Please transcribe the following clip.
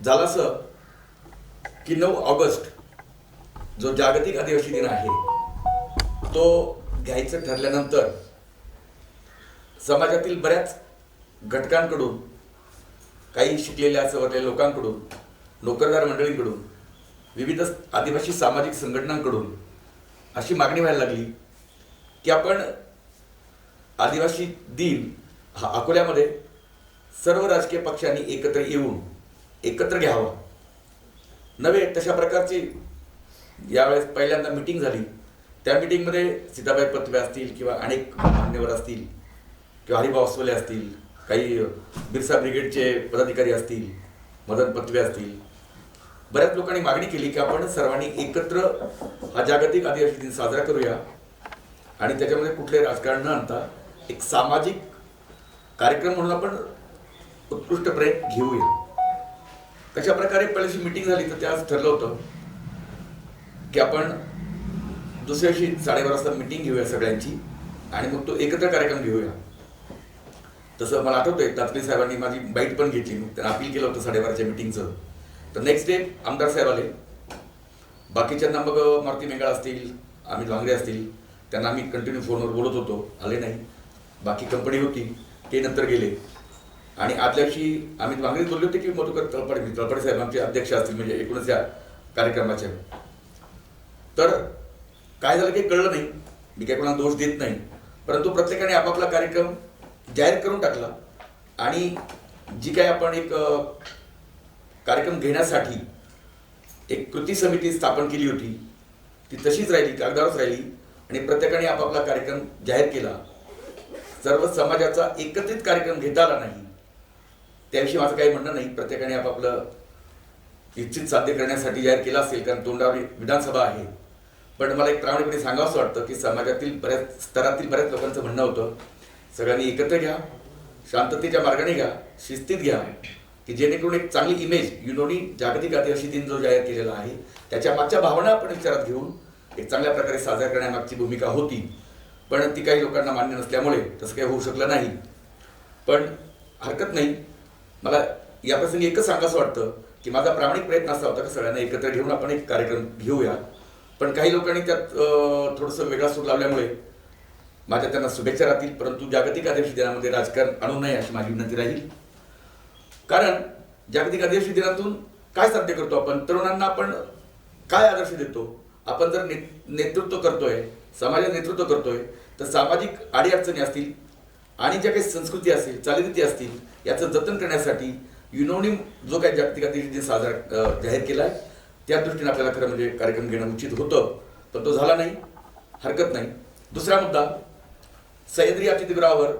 झालं असं की नऊ ऑगस्ट जो जागतिक आदिवासी दिन आहे तो घ्यायचं ठरल्यानंतर समाजातील बऱ्याच घटकांकडून काही शिकलेल्या सवरलेल्या लोकांकडून नोकरदार मंडळींकडून विविध आदिवासी सामाजिक संघटनांकडून अशी मागणी व्हायला लागली की आपण आदिवासी दिन हा अकोल्यामध्ये सर्व राजकीय पक्षांनी एकत्र येऊन एकत्र घ्यावं. नव्हे तशा प्रकारची यावेळेस पहिल्यांदा मिटिंग झाली. त्या मिटिंगमध्ये सीताबाई पत्वे असतील किंवा अनेक मान्यवर असतील किंवा हरिभाऊ अस्वले असतील काही बिरसा ब्रिगेडचे पदाधिकारी असतील मदन पत्वे असतील. बऱ्याच लोकांनी मागणी केली की आपण सर्वांनी एकत्र हा जागतिक आदिवासी दिन साजरा करूया. आणि त्याच्यामध्ये कुठले राजकारण न आणता एक सामाजिक कार्यक्रम म्हणून आपण उत्कृष्ट प्रयत्न घेऊया. कशा प्रकारे पहिल्याशी मिटिंग झाली तर त्याच ठरलं होतं की आपण दुसऱ्याशी दिवशी साडेबारा वाजता मिटिंग घेऊया सगळ्यांची आणि मग तो एकत्र कार्यक्रम घेऊया. तसं मला आठवतंय तात्रे साहेबांनी माझी बाईट पण घेतली. मग त्यांना अपील केलं होतं साडेबाराच्या मिटिंगचं तर नेक्स्ट डे आमदार साहेब आले. बाकीच्यांना मग मारुती मेंगाळ असतील आम्ही लांगडे असतील त्यांना आम्ही कंटिन्यू फोनवर बोलत होतो. आले नाही. बाकी कंपनी होती ते नंतर गेले. आणि आदल्याशी आम्ही मागणी बोलले होते की मधुकर तळपडे तळपडे साहेब आमचे अध्यक्ष असतील म्हणजे एकूणच या कार्यक्रमाचे. तर काय झालं काही कळलं नाही. मी काही कोणाला दोष देत नाही. परंतु प्रत्येकाने आपापला कार्यक्रम जाहीर करून टाकला. आणि जी काय आपण एक कार्यक्रम घेण्यासाठी एक कृती समिती स्थापन केली होती ती तशीच राहिली कागदावरच राहिली. आणि प्रत्येकाने आपापला कार्यक्रम जाहीर केला. सर्व समाजाचा एकत्रित कार्यक्रम घेता आला नाही. त्याविषयी माझं काही म्हणणं नाही. प्रत्येकाने आपापलं इच्छित साध्य करण्यासाठी जाहीर केला असेल कारण तोंडावर विधानसभा आहे. पण मला एक प्रामाणिकपणे सांगावंसं वाटतं की समाजातील बऱ्याच स्तरातील बऱ्याच लोकांचं म्हणणं होतं सगळ्यांनी एकत्र घ्या शांततेच्या मार्गाने घ्या शिस्तीत घ्या की जेणेकरून एक चांगली इमेज युनोनी जागतिक आदिवासी दिन जो जाहीर केलेला आहे त्याच्या मागच्या भावना आपण विचारात घेऊन एक चांगल्या प्रकारे साजरा करण्यामागची भूमिका होती. पण ती काही लोकांना मान्य नसल्यामुळे तसं काही होऊ शकलं नाही. पण हरकत नाही. मला याप्रसंगी एकच सांगायचं वाटतं की माझा प्रामाणिक प्रयत्न असा होता की सगळ्यांना एकत्र घेऊन आपण एक कार्यक्रम घेऊया. पण काही लोकांनी त्यात थोडंसं वेगळा सूर लावल्यामुळे माझ्या त्यांना शुभेच्छा राहतील परंतु जागतिक आदिवासी दिनामध्ये राजकारण आणू नये अशी माझी विनंती राहील. कारण जागतिक आदिवासी दिनातून काय साध्य करतो आपण? तरुणांना आपण काय आदर्श देतो? आपण जर ने- नेतृत्व करतोय समाजात नेतृत्व करतोय तर सामाजिक अडीअडचणी असतील आणि ज्या काही संस्कृती असतील चालीरीती असतील याचं जतन करण्यासाठी युनोनिम जो काही जागतिक आदिवासी साजरा जाहीर केला आहे त्या दृष्टीने आपल्याला खरं म्हणजे कार्यक्रम घेणं उचित होतं. पण तो झाला नाही हरकत नाही. दुसरा मुद्दा सह्याद्री अतिथीगृहावर